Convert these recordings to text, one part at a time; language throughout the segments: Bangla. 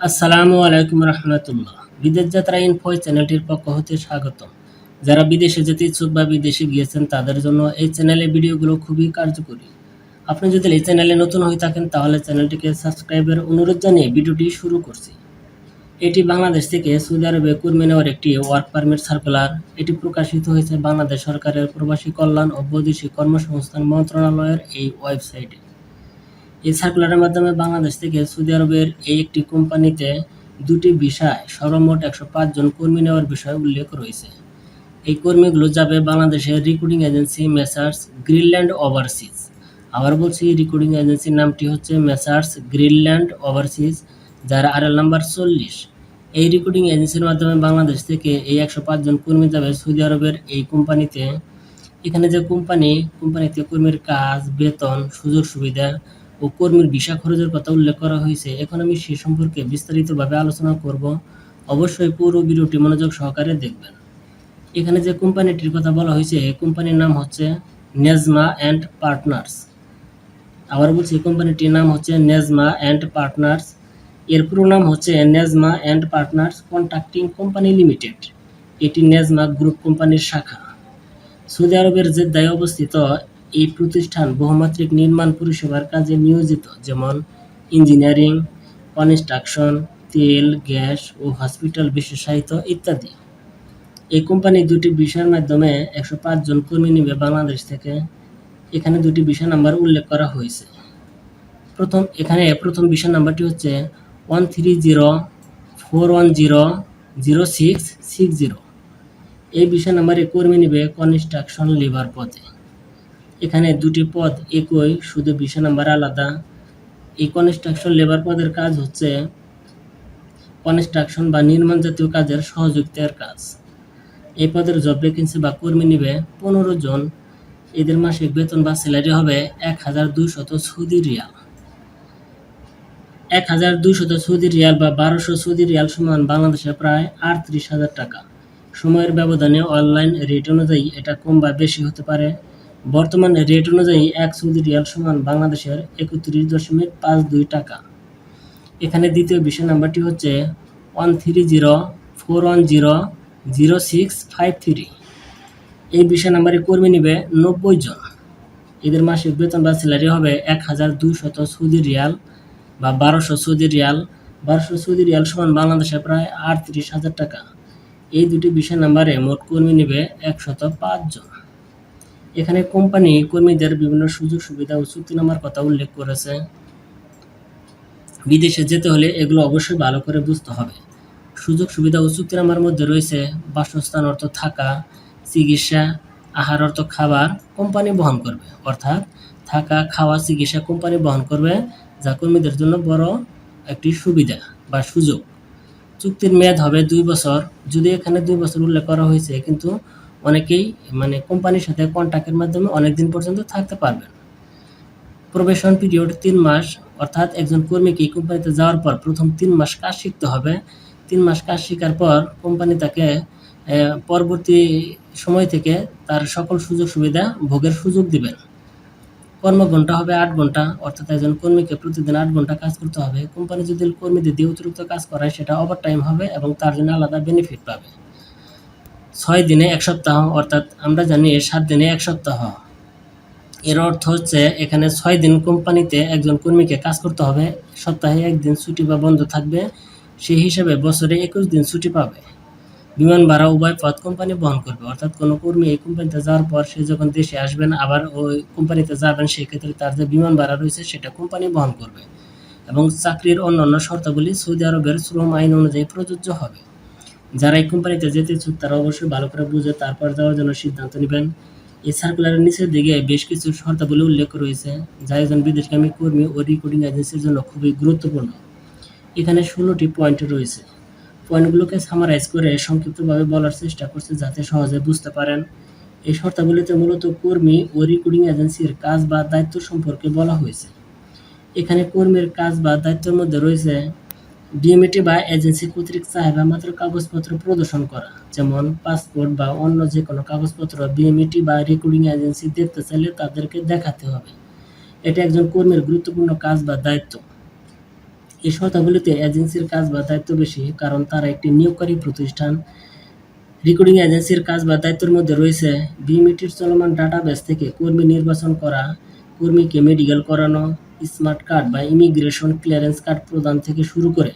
আসসালামু আলাইকুম রহমতুল্লাহ। বিদেশ যাত্রা ইনফো চ্যানেলটির পক্ষ হতে স্বাগত যারা বিদেশে যেতে ইচ্ছুক বা বিদেশে গিয়েছেন, তাদের জন্য এই চ্যানেলের ভিডিওগুলো খুবই কার্যকরী। আপনি যদি এই চ্যানেলে নতুন হয়ে থাকেন, তাহলে চ্যানেলটিকে সাবস্ক্রাইবের অনুরোধ জানিয়ে ভিডিওটি শুরু করছি। এটি বাংলাদেশ থেকে সৌদি আরবে কর্মী নেওয়ার একটি ওয়ার্ক পারমিট সার্কুলার এটি প্রকাশিত হয়েছে বাংলাদেশ সরকারের প্রবাসী কল্যাণ ও বৈদেশিক কর্মসংস্থান মন্ত্রণালয়ের এই ওয়েবসাইটে এই সার্কুলারের মাধ্যমে বাংলাদেশ থেকে সৌদি আরবের এই একটি কোম্পানিতে দুটি বিষয়, সর্বমোট একশো জন কর্মী নেওয়ার বিষয় উল্লেখ রয়েছে। এই কর্মীগুলো যাবে বাংলাদেশের recruiting agency Messrs Greenland overseas আবার বলছি রিক্রুটিং এজেন্সির নামটি হচ্ছে মেসার্স গ্রিনল্যান্ড ওভারসিজ যার আরএল নাম্বার চল্লিশ। এই রিক্রুটিং এজেন্সির মাধ্যমে বাংলাদেশ থেকে এই একশো জন কর্মী যাবে সৌদি আরবের এই কোম্পানিতে এখানে যে কোম্পানি কোম্পানিতে কর্মীর কাজ, বেতন সুযোগ সুবিধা ও কর্মীর ভিসা খরচের কথা উল্লেখ করা হয়েছে। এখন আমি সে সম্পর্কে বিস্তারিতভাবে আলোচনা করব। অবশ্যই পুরো ভিডিওটি মনোযোগ সহকারে দেখবেন। এখানে যে কোম্পানিটির কথা বলা হয়েছে, এই কোম্পানির নাম হচ্ছে নেজমা অ্যান্ড পার্টনার্স। আবার বলছি কোম্পানিটির নাম হচ্ছে নেজমা অ্যান্ড পার্টনার্স। এর পুরো নাম হচ্ছে Nesma and partners contracting company limited. এটি নেজমা গ্রুপ কোম্পানির শাখা। সৌদি আরবের জেদ্দায় অবস্থিত এই প্রতিষ্ঠান বহুমাত্রিক নির্মাণ পরিষেবার কাজে নিয়োজিত, যেমন ইঞ্জিনিয়ারিং, কনস্ট্রাকশন, তেল, গ্যাস ও হসপিটাল বিশেষায়িত ইত্যাদি। এই কোম্পানি দুটি বিষয়ের মাধ্যমে একশো পাঁচ জন কর্মী নিবে বাংলাদেশ থেকে। এখানে দুটি বিষয় নাম্বার উল্লেখ করা হয়েছে। প্রথম, এখানে প্রথম বিষয় নাম্বারটি হচ্ছে one three zero four one zero zero six six zero. এই বিষয় নাম্বারে কর্মী নিবে কনস্ট্রাকশন লেবার পদে। এখানে দুটি পদ একই, শুধু বিষয় নাম্বার আলাদা। এই কনস্ট্রাকশন লেবার পদের কাজ হচ্ছে কনস্ট্রাকশন বা নির্মাণ জাতীয় কাজের সহযোগিতার কাজ। এই পদের জব ভ্যাকেন্সি বা কর্মী নিবে পনেরো জন। এদের মাসিক বেতন বা স্যালারি হবে এক হাজার দুইশত সৌদি রিয়াল। এক হাজার দুইশত সৌদি রিয়াল বা বারোশো সৌদি রিয়াল সমান বাংলাদেশে প্রায় আটত্রিশ হাজার টাকা। সময়ের ব্যবধানে অনলাইন রেট অনুযায়ী এটা কম বা বেশি হতে পারে। বর্তমান রেট অনুযায়ী এক সৌদি রিয়াল সমান বাংলাদেশের একত্রিশ দশমিক পাঁচ দুই টাকা। এখানে দ্বিতীয় বিষয় নাম্বারটি হচ্ছে one three zero four one zero zero six five three এই বিষয় নাম্বারে কর্মী নিবে নব্বই জন। এদের মাসিক বেতন বা স্যালারি হবে এক হাজার দুশত সৌদি রিয়াল বা বারোশো সৌদি রিয়াল। বারোশো সৌদি রিয়াল সমান বাংলাদেশে প্রায় আটত্রিশ হাজার টাকা। এই দুটি বিষয় নাম্বারে মোট কর্মী নেবে একশত পাঁচ জন। এখানে কোম্পানি কর্মীদের বিভিন্ন সুযোগ সুবিধা ও চুক্তিনামার কথা উল্লেখ করেছে। বিদেশে যেতে হলে এগুলো অবশ্যই ভালো করে বুঝতে হবে। সুযোগ সুবিধা ও চুক্তিনামার মধ্যে রয়েছে বাসস্থান অর্থ থাকা, চিকিৎসা, আহার অর্থ খাবার কোম্পানি বহন করবে। অর্থাৎ থাকা, খাওয়া, চিকিৎসা কোম্পানি বহন করবে, যা কর্মীদের জন্য বড় একটি সুবিধা বা সুযোগ। চুক্তির মেয়াদ হবে দুই বছর। যদি এখানে দুই বছর উল্লেখ করা হয়েছে, কিন্তু অনেকেই মানে কোম্পানির সাথে কন্ট্যাক্টের মাধ্যমে অনেক দিন পর্যন্ত থাকতে পারবেন। প্রবেশন পিরিয়ড তিন মাস, অর্থাৎ একজন কর্মীকে কোম্পানিতে যাওয়ার পর প্রথম তিন মাস কাজ শিখতে হবে। তিন মাস কাজ শেখার পর কোম্পানি তাকে পরবর্তী সময় থেকে তার সকল সুযোগ সুবিধা ভোগের সুযোগ দিবেন। কর্মঘণ্টা হবে আট ঘণ্টা অর্থাৎ একজন কর্মীকে প্রতিদিন আট ঘণ্টা কাজ করতে হবে। কোম্পানি যদি কর্মীদের দিয়ে অতিরিক্ত কাজ করায়, সেটা ওভার টাইম হবে এবং তার জন্য আলাদা বেনিফিট পাবে। ছয় দিনে এক সপ্তাহ, অর্থাৎ আমরা জানি সাত দিনে এক সপ্তাহ। এর অর্থ হচ্ছে এখানে ছয় দিন কোম্পানিতে একজন কর্মীকে কাজ করতে হবে, সপ্তাহে একদিন ছুটি বা বন্ধ থাকবে সেই হিসাবে বছরে একুশ দিন ছুটি পাবে। বিমান ভাড়া উভয় পথ কোম্পানি বহন করবে, অর্থাৎ কোনো কর্মী এই কোম্পানিতে যাওয়ার পর সে যখন দেশে আসবেন, আবার ওই কোম্পানিতে যাবেন, সেক্ষেত্রে তার যে বিমান ভাড়া রয়েছে সেটা কোম্পানি বহন করবে। এবং চাকরির অন্যান্য শর্তাবলী সৌদি আরবের শ্রম আইন অনুযায়ী প্রযোজ্য হবে। যারা এই কোম্পানিতে যেতে ইচ্ছুক, তারা অবশ্যই ভালো করে বুঝে তারপর যাওয়ার জন্য সিদ্ধান্ত নেবেন। এই সার্কুলারের নিচের দিকে বেশ কিছু শর্তাবলী উল্লেখ রয়েছে, যা একজন বিদেশগামী কর্মী ও রিক্রুটিং এজেন্সির জন্য খুবই গুরুত্বপূর্ণ। এখানে ষোলোটি পয়েন্ট রয়েছে। পয়েন্টগুলোকে সামারাইজ করে সংক্ষিপ্তভাবে বলার চেষ্টা করছে যাতে সহজে বুঝতে পারেন। এই শর্তাবলীতে মূলত কর্মী ও রিক্রুটিং এজেন্সির কাজ বা দায়িত্ব সম্পর্কে বলা হয়েছে। এখানে কর্মীর কাজ বা দায়িত্বের মধ্যে রয়েছে ডিএমএটি বা এজেন্সি কর্তৃক চাহিদা মাত্র কাগজপত্র প্রদর্শন করা। যেমন পাসপোর্ট বা অন্য যে কোনো কাগজপত্র বিএমইটি বা রিক্রুটিং এজেন্সি দেখতে চাইলে তাদেরকে দেখাতে হবে। এটা একজন কর্মীর গুরুত্বপূর্ণ কাজ বা দায়িত্ব। এই শর্তাবলীতে এজেন্সির কাজ বা দায়িত্ব বেশি, কারণ তারা একটি নিয়োগকারী প্রতিষ্ঠান। রেকর্ডিং এজেন্সির কাজ বা দায়িত্বের মধ্যে রয়েছে বিমিটির চলমান ডাটাবেস থেকে কর্মী নির্বাচন করা কর্মীকে মেডিকেল করানো স্মার্ট কার্ড বা ইমিগ্রেশন ক্লিয়ারেন্স কার্ড প্রদান থেকে শুরু করে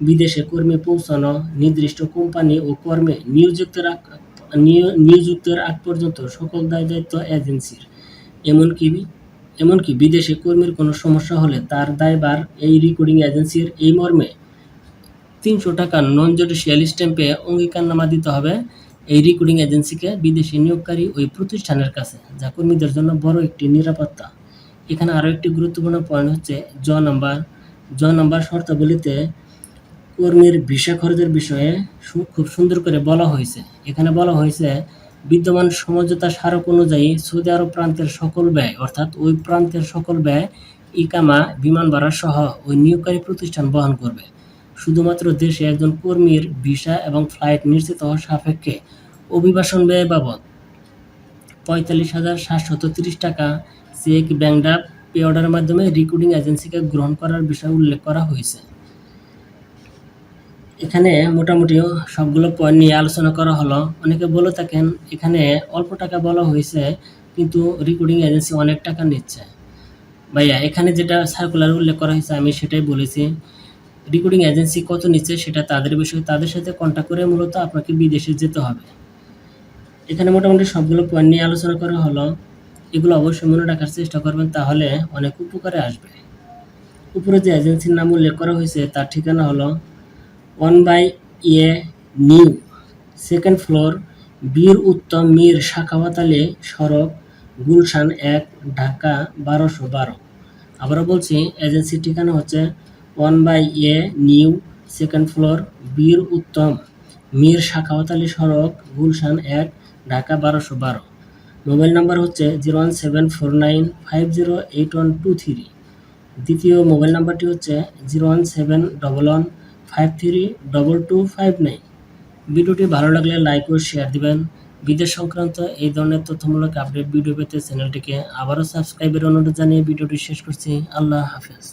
বিদেশে কর্মী পৌঁছানো, নির্দিষ্ট কোম্পানি ও কর্মে নিয়োজিতের নিয়োজিতের আগ পর্যন্ত সকল দায় দায়িত্ব এজেন্সির এমনকি এমনকি বিদেশে কর্মীর কোনো সমস্যা হলে তার দায়ভার এই রেকর্ডিং এজেন্সির এই মর্মে। তিনশো টাকা নন জুডিশিয়াল স্ট্যাম্পে অঙ্গীকারনামা দিতে হবে এই রেকর্ডিং এজেন্সিকে বিদেশি নিয়োগকারী ওই প্রতিষ্ঠানের কাছে, যা কর্মীদের জন্য বড় একটি নিরাপত্তা। এখানে আরও একটি গুরুত্বপূর্ণ পয়েন্ট হচ্ছে জ নাম্বার জ নাম্বার শর্তাবলীতে কর্মীর ভিসা খরচের বিষয়ে খুব সুন্দর করে বলা হয়েছে। এখানে বলা হয়েছে, বিদ্যমান সমঝোতা স্মারক অনুযায়ী সৌদি আরব প্রান্তের সকল ব্যয়, অর্থাৎ ওই প্রান্তের সকল ব্যয় ইকামা, বিমান ভাড়া সহ ওই নিয়োগকারী প্রতিষ্ঠান বহন করবে। শুধুমাত্র দেশে একজন কর্মীর ভিসা এবং ফ্লাইট নিশ্চিত হওয়ার সাপেক্ষে অভিবাসন ব্যয় বাবদ পঁয়তাল্লিশ হাজার সাতশত তিরিশ টাকা চেক ড্রাফট পে অর্ডারের মাধ্যমে রেকর্ডিং এজেন্সিকে গ্রহণ করার বিষয় উল্লেখ করা হয়েছে। এখানে মোটামুটি সবগুলো পয়েন্ট নিয়ে আলোচনা করা হলো। অনেকে বলে থাকেন, এখানে অল্প টাকা বলা হয়েছে, কিন্তু রেকর্ডিং এজেন্সি অনেক টাকা নিচ্ছে। ভাইয়া, এখানে যেটা সার্কুলার উল্লেখ করা হয়েছে, আমি সেটাই বলেছি। রেকর্ডিং এজেন্সি কত নিচ্ছে সেটা তাদের বিষয়ে, তাদের সাথে কন্ট্যাক্ট করে মূলত আপনাকে বিদেশে যেতে হবে। এখানে মোটামুটি সবগুলো পয়েন্ট নিয়ে আলোচনা করা হলো। এগুলো অবশ্যই মনে রাখার চেষ্টা করবেন, তাহলে অনেক উপকারে আসবে। উপরে যে এজেন্সির নাম উল্লেখ করা হয়েছে, তার ঠিকানা হলো ওয়ান বাই ইয়ে new second floor Bir Uttam Mir Shakhawat Ali সড়ক, গুলশান এক, ঢাকা বারোশো বারো। আবারও বলছি, এজেন্সির ঠিকানা হচ্ছে one by A new second floor Bir Uttam Mir Shakhawat Ali সড়ক, গুলশান এক, ঢাকা বারোশো বারো। মোবাইল নাম্বার হচ্ছে zero one seven four nine five zero eight one two three. দ্বিতীয় মোবাইল নাম্বারটি হচ্ছে zero one seven double one five three double two five nine. ভিডিওটি ভালো লাগলে লাইক ও শেয়ার দিবেন। বিদেশ সংক্রান্ত এই ধরনের তথ্যমূলক আপডেট, ভিডিও পেতে চ্যানেলটিকে আবারও সাবস্ক্রাইবের অনুরোধ জানিয়ে ভিডিওটি শেষ করছি। আল্লাহ হাফেজ।